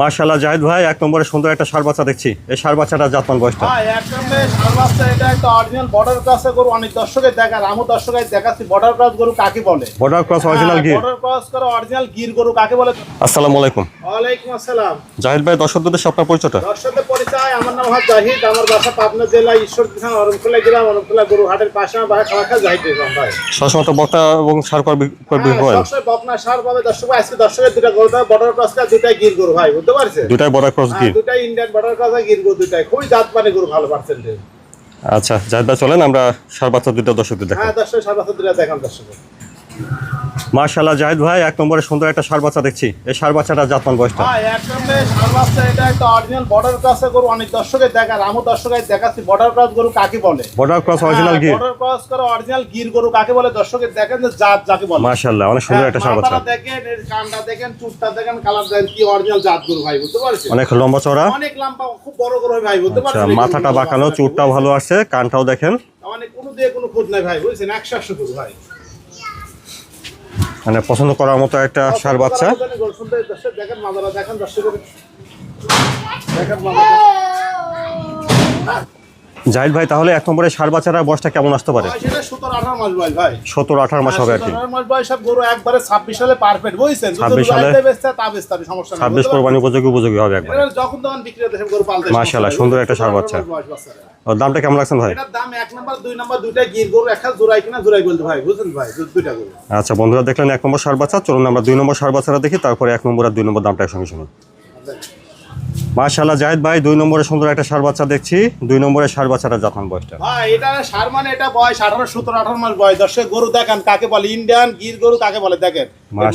মার্শাল্লাহ জাহিদ ভাই এক নম্বরে সুন্দর একটা সার বাচ্চা দেখছি। এই সার বাচ্চাটা জাতমান বয়সটা? একদমই সারবাস্তা এটা একটা অরিজিনাল বর্ডার ক্রসে গরু অনেক দর্শকের দেখার আমু দর্শকের দেখাচ্ছি বর্ডার ক্রস গরু কাকে বলে? Border cross original Gir. Border cross করে অরিজিনাল গির গরু কাকে বলে? আসসালামু আলাইকুম। ওয়ালাইকুম আসসালাম। জাহিদ ভাই দর্শকদের সাথে আপনার পরিচয়টা? দর্শকের পরিচয় আমার নাম হাত জাহিদ আমার বাসা পাবনা জেলা ঈশ্বর দিশান অরমখোলা গ্রাম অরমখোলা গরু হাটের পাশে আমার বাসা খাওয়া জাহিদ ভাই। সবসময় তো বক্তা এবং সার কর বিক্রি হ্যাঁ, হয়। সবসময় বকনা সার পাবে দর্শক আজকে দর্শকের দুটা গরু বর্ডার ক্রস করে দুটাই গির গরু ভাই বুঝতে পারছেন? দুটাই ক্রস হ্যাঁ, গির। দুটাই ইন্ডিয়ান বর্ডার ক্রস গির গো দুটাই খুবই জাত মানে গরু ভালো পার্সেন্টেজ আচ্ছা জাহিদ ভাই চলেন আমরা সার বাচ্চা দুটো দর্শকদের দেখাই। হ্যাঁ দর্শক সারবাস্তা দুটা দেখান দর্শক মার্শাল্লাহ জাহিদ ভাই এক নম্বরে সুন্দর একটা সার বাচ্চা দেখছি। এই সার বাচ্চাটা জাতমান বয়সটা? হ্যাঁ একদমই সারবাস্তা এটা একটা অরিজিনাল বর্ডার ক্রসে গরু অনেক দর্শকের দেখার আমু দর্শকের দেখাচ্ছি। বর্ডার ক্রস গরু কাকে বলে? Border cross original Gir. Border cross করে অরিজিনাল গির গরু কাকে বলে? দর্শকের দেখেন যে জাত যাকে বলে। অনেক সুন্দর একটা সার বাচ্চা। দেখেন এর কানটা দেখেন চুটটা দেখেন কালার দেখেন কি অরিজিনাল জাত গরু ভাই বুঝতে পারছেন? অনেক লম্বা চড়া অনেক লম্বা খুব বড় গরু ভাই বুঝতে আচ্ছা পারছেন? মাথাটা বাঁকানো চুটটাও ভালো আসছে কানটাও দেখেন। মানে কোনো দিয়ে কোনো খুঁজ নাই ভাই বুঝছেন? একশো একশো গরু ভাই। মানে পছন্দ করার মতো একটা সার বাচ্চা। গরু দর্শক। দেখেন দেখেন জাহিদ ভাই তাহলে এক নম্বরে সার বাচ্চাটার বয়সটা কেমন আসতে পারে? সতেরো আঠারো মাস বয়স ভাই। সত্তর আঠারো মাস হবে আর কি। মাস বয়স সব গরু একবারে ছাব্বিশ সালে পারফেক্ট বুঝছেন? যদি 26 সালে- দুবাইতে বেচতে তা বেচতে হবে, সমস্যা ছাব্বিশ কোরবানি উপযোগী উপযোগী হবে একবার? যখন তখন বিক্রি হতে গরু পালতে মাশাআল্লাহ, সুন্দর একটা সার বাচ্চা। বাচ্চারা। দামটা কেমন লাগছেন ভাই? এটার দাম এক নাম্বার দুই নাম্বার দুইটা গির গরু একটা জোড়াই কিনা জোড়াই বলতে ভাই বুঝলেন ভাই? দুইটা গরু। আচ্ছা বন্ধুরা দেখলেন এক নম্বর সার বাচ্চা চলুন আমরা দুই নম্বর সার বাচ্চাটা দেখি তারপরে এক নম্বর আর দুই নম্বর দামটা একসঙ্গে শুনুন। মাশাআল্লাহ জাহিদ ভাই দুই নম্বরে সুন্দর একটা সার বাচ্চা দেখছি। দুই নম্বরে সার বাচ্চাটা যখন বয়সটা। ভাই এটা সার মানে এটা বয়স আঠারো সতেরো আঠারো মাস বয়স। দর্শক গরু দেখেন কাকে বলে? ইন্ডিয়ান গির গরু কাকে বলে? দেখেন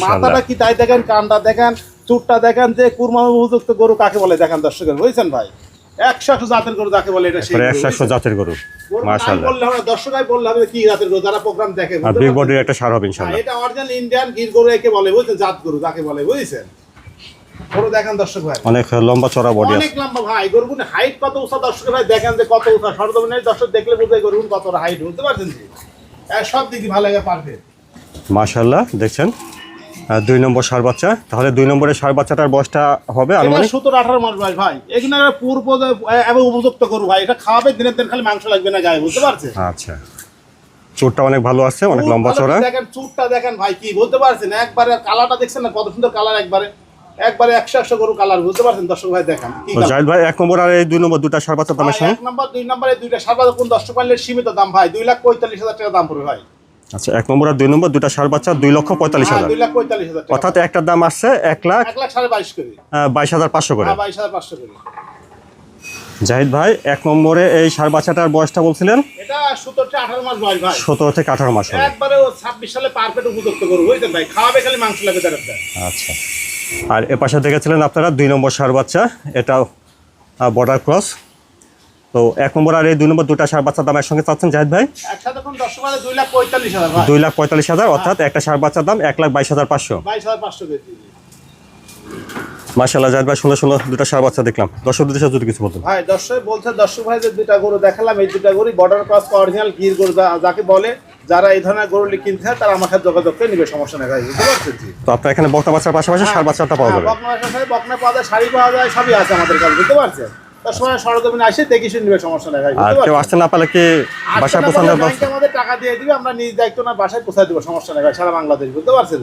মাথাটা কি তাই দেখেন কানটা দেখেন চুটটা দেখেন যে কুরমা উপযুক্ত গরু কাকে বলে? দেখেন দর্শকের বুঝছেন ভাই? একশো জাতের গরু কাকে বলে এটা একশো জাতের গরু মাশাআল্লাহ। বললে দর্শকাই বললে হবে কি জাতের গরু? যারা প্রোগ্রাম দেখে আর বিগ বডির একটা সার হবে ইনশাল্লাহ এটা অরিজিনাল ইন্ডিয়ান গির গরু একে বলে বুঝছেন? জাত গরু কাকে বলে বুঝছেন? গরু দেখেন দর্শক ভাই। অনেক লম্বা চড়া বডি অনেক লম্বা ভাই হাইট কত উঁচা দর্শক ভাই? দেখেন যে কত উঁচা সরদমনে দর্শক দেখলে কত হাইট বুঝতে পারছেন কি সব দিকে ভালো লাগে পারফেক্ট মাশাআল্লাহ দেখছেন? দুই নম্বর সার বাচ্চা। তাহলে দুই নম্বরের সার বাচ্চাটার বয়সটা হবে আনুমানিক? সতেরো আঠারো মাস ভাই। ভাই এখানে পূর্ব এবং উপযুক্ত গরু ভাই। এটা খাওয়াবে দিনের দিন খালি মাংস লাগবে না গায়ে বুঝতে পারছেন? আচ্ছা। চোরটা অনেক ভালো আছে অনেক লম্বা চড়া। দেখেন চুটটা দেখেন ভাই কি বুঝতে পারছেন? একবারে কালারটা দেখছেন না? কত সুন্দর কালার একবারে। একবারে একশো একশো গরু কালার বুঝতে পারছেন? দর্শক ভাই দেখেন কি জাহিদ ভাই এক নম্বর আর এই দুই নম্বর দুটা সার বাচ্চা দামের সঙ্গে? এক নম্বর দুই নম্বরে দুইটা কোন দর্শক পাইলে সীমিত দাম? ভাই দুই লাখ পঁয়তাল্লিশ হাজার টাকা দাম পড়বে ভাই। আচ্ছা এক নম্বর আর দুই নম্বর দুটা সার বাচ্চা দুই লক্ষ পঁয়তাল্লিশ হ্যাঁ, হাজার। দুই লাখ পঁয়তাল্লিশ হাজার অর্থাৎ একটার দাম আসছে এক লাখ এক লাখ সাড়ে বাইশ করে বাইশ হাজার পাঁচশো করে। হ্যাঁ বাইশ হাজার পাঁচশো করে জাহিদ ভাই এক নম্বরে এই সার বাচ্চাটার বয়সটা বলছিলেন? এটা সত্তর থেকে আঠারো মাস বয়স ভাই। সতেরো থেকে আঠারো মাস একবারে ছাব্বিশ সালে পারফেক্ট উপযুক্ত করব বুঝলেন ভাই? খাওয়াবে খালি মাংস লাগবে আচ্ছা। আর এ পাশে দেখেছিলেন আপনারা দুই নম্বর সার বাচ্চা এটাও বর্ডার ক্রস তো এক নম্বর আর এই দুই নম্বর দুটা সার বাচ্চার দাম একসঙ্গে চাচ্ছেন জাহিদ ভাই? দর্শক দুই লাখ পঁয়তাল্লিশ হাজার অর্থাৎ একটা সার বাচ্চার দাম এক লাখ বাইশ হাজার পাঁচশো। মাসাল্লাহ জাহিদ ভাই সুন্দর সুন্দর দুটা সার বাচ্চা দেখলাম। দর্শকদের সাথে যদি কিছু বলতেন। ভাই দর্শক বলছে দর্শক ভাই যে দুইটা গরু দেখালাম এই দুইটা গরু বর্ডার ক্রস অরিজিনাল গির গরু যাকে বলে যারা এই ধরনের গরু কিনতে চায় তারা আমার সাথে যোগাযোগ করে নিবে সমস্যা নেই ভাই বুঝতে পারছেন তো আপনার এখানে বকনা বাচ্চার পাশাপাশি সার বাচ্চাটা পাওয়া হ্যাঁ, যাবে বকনা বাচ্চা বকনা পাওয়া যায় শাড়ি পাওয়া যায় সবই আছে আমাদের কাছে বুঝতে পারছেন? আসে দেখি সমস্যা নেই ভাই আর কেউ আসতে না পারলে কি বাসায় পৌঁছানোর পারলে ব্যবস্থা ব্যাংকে আমাদের টাকা দিয়ে দিবে আমরা নিজ দায়িত্ব না বাসায় পৌঁছায় দেবো সমস্যা নেই ভাই সারা বাংলাদেশ বুঝতে পারছেন